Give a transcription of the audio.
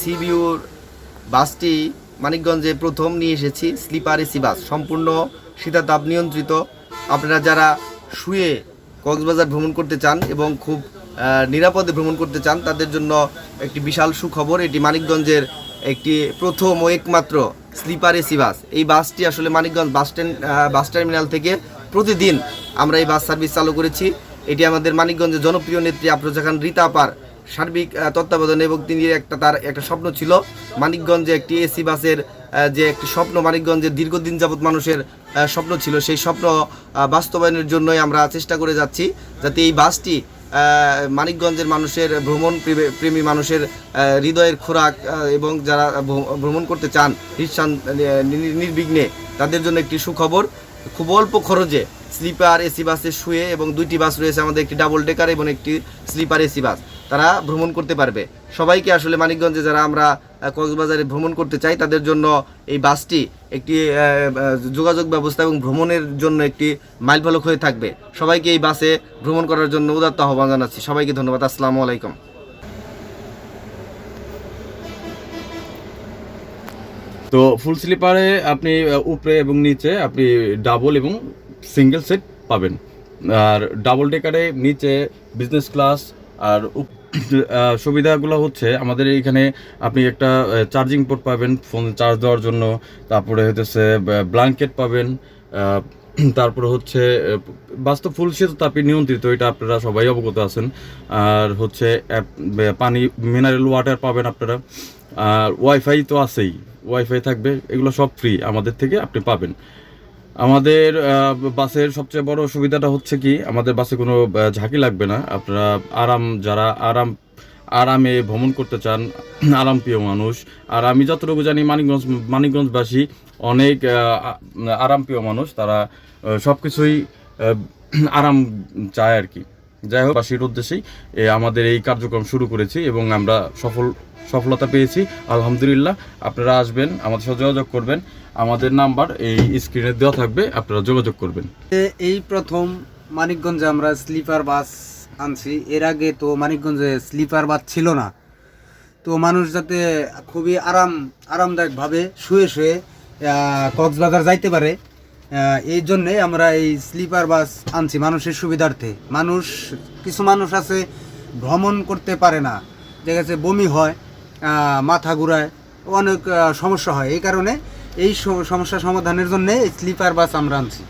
সিবিউর বাসটি মানিকগঞ্জে প্রথম নিয়ে এসেছি। স্লিপার এসি বাস, সম্পূর্ণ শীতাতাপ নিয়ন্ত্রিত। আপনারা যারা শুয়ে কক্সবাজার ভ্রমণ করতে চান এবং খুব নিরাপদে ভ্রমণ করতে চান, তাদের জন্য একটি বিশাল সুখবর, এটি মানিকগঞ্জের একটি প্রথম ও একমাত্র স্লিপার এসি বাস। এই বাসটি আসলে Manikganj bus stand bus terminal থেকে প্রতিদিন আমরা এই বাস সার্ভিস চালু করেছি। এটি আমাদের মানিকগঞ্জের জনপ্রিয় নেত্রী আফরোজা খান, রীতা আপার সার্বিক তত্ত্বাবধানে এবং তিনি একটা তার একটা স্বপ্ন ছিল মানিকগঞ্জে একটি এসি বাসের যে একটি স্বপ্ন মানিকগঞ্জের দীর্ঘদিন যাবৎ মানুষের স্বপ্ন ছিল। সেই স্বপ্ন বাস্তবায়নের জন্যই আমরা চেষ্টা করে যাচ্ছি যাতে এই বাসটি মানিকগঞ্জের মানুষের ভ্রমণ প্রেমী মানুষের হৃদয়ের খোরাক এবং যারা ভ্রমণ করতে চান নির্বিঘ্নে তাদের জন্য একটি সুখবর। খুব অল্প খরচে স্লিপার, এসি বাসে শুয়ে এবং দুইটি বাস রয়েছে আমাদের একটি ডাবল ডেকার এবং একটি স্লিপার, এসি বাস। তারা ভ্রমণ করতে পারবে। সবাইকে আসলে মানিকগঞ্জে যারা আমরা কক্সবাজারে ভ্রমণ করতে চাই, তাদের জন্য এই বাসটি একটি যোগাযোগ ব্যবস্থা এবং ভ্রমণের জন্য একটি মাইল ফলক হয়ে থাকবে। সবাইকে এই বাসে ভ্রমণ করার জন্য উদাত্ত আহ্বান জানাচ্ছি। সবাইকে ধন্যবাদ। আসসালামু আলাইকুম। তো ফুল স্লিপারে আপনি উপরে এবং নিচে আপনি ডাবল এবং সিঙ্গেল সেট পাবেন। আর ডাবল ডেকারে নিচে বিজনেস ক্লাস আর সুবিধাগুলো হচ্ছে আমাদের এইখানে আপনি একটা চার্জিং পোর্ট পাবেন ফোন চার্জ দেওয়ার জন্য। তারপরে হচ্ছে ব্ল্যাঙ্কেট পাবেন। তারপরে হচ্ছে বাস্তব ফুল শীত তাপে নিয়ন্ত্রিত, এটা আপনারা সবাই অবগত আছেন। আর হচ্ছে পানি মিনারেল ওয়াটার পাবেন আপনারা। আর ওয়াইফাই তো আছেই। ওয়াইফাই থাকবে, এগুলো সব ফ্রি আমাদের থেকে আপনি পাবেন। আমাদের বাসের সবচেয়ে বড় সুবিধাটা হচ্ছে কি, আমাদের বাসে কোনো ঝাঁকি লাগবে না। আপনারা আরাম, যারা আরাম, আরামে ভ্রমণ করতে চান, আরামপ্রিয় মানুষ, আর আমি যতটুকু জানি মানিকগঞ্জ, মানিকগঞ্জবাসী অনেক আরামপ্রিয় মানুষ, তারা সব কিছুই আরাম চায় আর কি। যাই হোক, বাসীর উদ্দেশ্যেই আমাদের এই কার্যক্রম শুরু করেছি এবং আমরা সফল, সফলতা পেয়েছি। আলহামদুলিল্লাহ, আপনারা আসবেন, আমাদের সাথে যোগাযোগ করবেন। আমাদের নাম্বার এই স্ক্রিনে দেওয়া থাকবে, আপনারা যোগাযোগ করবেন। এই প্রথম মানিকগঞ্জে আমরা স্লিপার বাস আনছি। এর আগে তো মানিকগঞ্জে স্লিপার বাস ছিল না। তো মানুষ যাতে খুবই আরাম, আরামদায়কভাবে শুয়ে শুয়ে কক্সবাজার যাইতে পারে এই জন্যে আমরা এই স্লিপার বাস আনছি মানুষের সুবিধার্থে। মানুষ, কিছু মানুষ আছে, ভ্রমণ করতে পারে না। ঠিক আছে বমি হয় মাথা ঘুরায়, অনেক সমস্যা হয়। এই কারণে এই সমস্যা সমাধানের জন্য স্লিপার বাস আমরা আনছি।